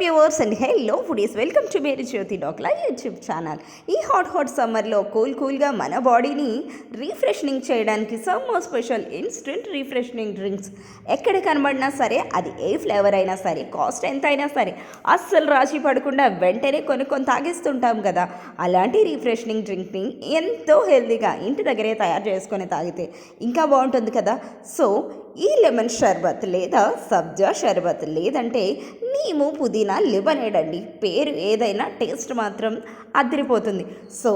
Viewers and hello foodies welcome to Mary Jyothi Dhokla YouTube channel ఈ hot hot సమ్మర్లో cool కూల్గా మన బాడీని రీఫ్రెషనింగ్ చేయడానికి summer special instant refreshing drinks ఎక్కడ కనబడినా సరే అది ఏ ఫ్లేవర్ అయినా సరే కాస్ట్ ఎంత అయినా సరే అస్సలు రాజీ పడకుండా వెంటనే కొనుక్కొని తాగేస్తుంటాం కదా. అలాంటి రీఫ్రెషనింగ్ డ్రింక్ని ఎంతో హెల్తీగా ఇంటి దగ్గరే తయారు చేసుకొని తాగితే ఇంకా బాగుంటుంది కదా. సో ఈ లెమన్ షర్బత్ లేదా సబ్జా షర్బత్ లేదంటే నీము పుదీనా లెమనేడ్ అండి పేరు ఏదైనా టేస్ట్ మాత్రం అదిరిపోతుంది. సో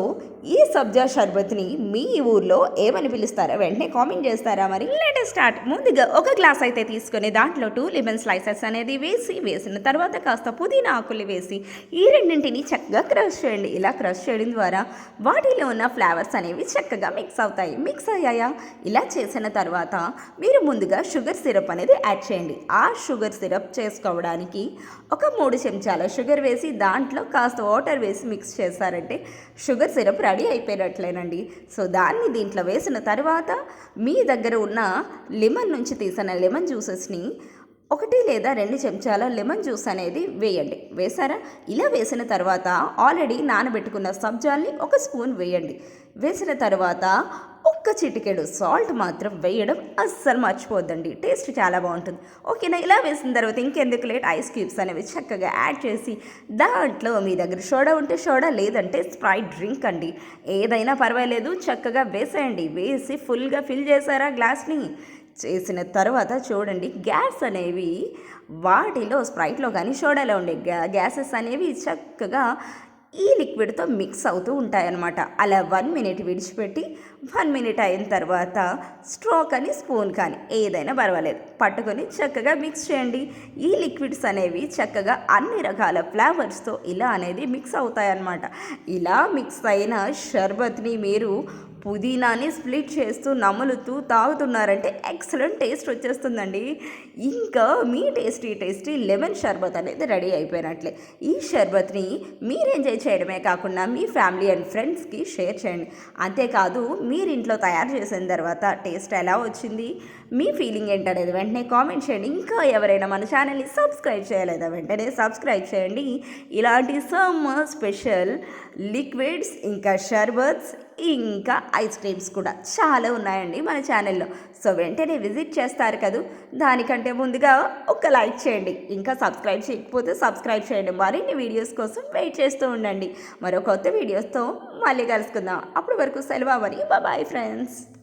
ఈ సబ్జా షర్బత్ని మీ ఊర్లో ఏమని పిలుస్తారా వెంటనే కామెంట్ చేస్తారా మరి? లేటెస్ట్ స్టార్ట్ ముందుగా ఒక గ్లాస్ అయితే తీసుకొని దాంట్లో టూ లెమన్ స్లైసెస్ అనేది వేసి వేసిన తర్వాత కాస్త పుదీనా ఆకులు వేసి ఈ రెండింటిని చక్కగా క్రష్ చేయండి. ఇలా క్రష్ చేయడం ద్వారా వాటిలో ఉన్న ఫ్లేవర్స్ అనేవి చక్కగా మిక్స్ అవుతాయి. మిక్స్ అయ్యాయా? ఇలా చేసిన తర్వాత మీరు ముందుగా షుగర్ సిరప్ అనేది యాడ్ చేయండి. ఆ షుగర్ సిరప్ చేసుకోవడానికి ఒక మూడు చెంచాల షుగర్ వేసి దాంట్లో కాస్త వాటర్ వేసి మిక్స్ చేశారంటే షుగర్ సిరప్ రెడీ అయిపోయినట్లేనండి. సో దాన్ని దీంట్లో వేసిన తర్వాత మీ దగ్గర ఉన్న లెమన్ నుంచి తీసిన లెమన్ జ్యూసెస్ని ఒకటి లేదా రెండు చెంచాల లెమన్ జ్యూస్ అనేది వేయండి. వేసారా ఇలా వేసిన తర్వాత ఆల్రెడీ నానబెట్టుకున్న సబ్జాల్ని ఒక స్పూన్ వేయండి. వేసిన తర్వాత ఒక్క చిటికెడు సాల్ట్ మాత్రం వేయడం అస్సలు మర్చిపోద్దండి టేస్ట్ చాలా బాగుంటుంది. ఓకేనా ఇలా వేసిన తర్వాత ఇంకెందుకు లేట్? ఐస్ క్యూబ్స్ అనేవి చక్కగా యాడ్ చేసి దాంట్లో మీ దగ్గర సోడా ఉంటే సోడా లేదంటే స్ప్రైట్ డ్రింక్ అండి. ఏదైనా పర్వాలేదు చక్కగా వేసేయండి. వేసి ఫుల్గా ఫిల్ చేశారా గ్లాస్ని? చేసిన తర్వాత చూడండి గ్యాస్ అనేవి వాటిలో స్ప్రైట్లో కానీ సోడాలో ఉండే గ్యా గ్యాసెస్ అనేవి చక్కగా ఈ లిక్విడ్తో మిక్స్ అవుతూ ఉంటాయన్నమాట. అలా వన్ మినిట్ విడిచిపెట్టి వన్ మినిట్ అయిన తర్వాత స్ట్రో కానీ స్పూన్ కానీ ఏదైనా పర్వాలేదు. పట్టుకొని చక్కగా మిక్స్ చేయండి. ఈ లిక్విడ్స్ అనేవి చక్కగా అన్ని రకాల ఫ్లేవర్స్తో ఇలా అనేది మిక్స్ అవుతాయన్నమాట. ఇలా మిక్స్ అయిన షర్బత్ని మీరు పుదీనాని స్ప్లిట్ చేస్తూ నములుతూ తాగుతున్నారంటే ఎక్సలెంట్ టేస్ట్ వచ్చేస్తుందండి. ఇంకా మీ టేస్టీ టేస్టీ లెమన్ షర్బత్ అనేది రెడీ అయిపోయినట్లే. ఈ షర్బత్ని మీరు ఎంజాయ్ చేయడమే కాకుండా మీ ఫ్యామిలీ అండ్ ఫ్రెండ్స్కి షేర్ చేయండి. అంతేకాదు మీరు ఇంట్లో తయారు చేసిన తర్వాత టేస్ట్ ఎలా వచ్చింది? మీ ఫీలింగ్ ఏంటనేది వెంటనే కామెంట్ చేయండి. ఇంకా ఎవరైనా మన ఛానల్ని సబ్స్క్రైబ్ చేయలేదా వెంటనే సబ్స్క్రైబ్ చేయండి. ఇలాంటి సమ్మర్ స్పెషల్ లిక్విడ్స్ ఇంకా షర్బత్స్ ఇంకా ఐస్ క్రీమ్స్ కూడా చాలా ఉన్నాయండి మన ఛానల్లో. సో వెంటనే విజిట్ చేస్తారు కదూ. దానికంటే ముందుగా ఒక లైక్ చేయండి. ఇంకా సబ్స్క్రైబ్ చేయకపోతే సబ్స్క్రైబ్ చేయండి. మరిన్ని వీడియోస్ కోసం వెయిట్ చేస్తూ ఉండండి. మరో కొత్త వీడియోస్తో మళ్ళీ కలుసుకుందాం. అప్పటి వరకు సెలవు అవ్వని. Bye friends.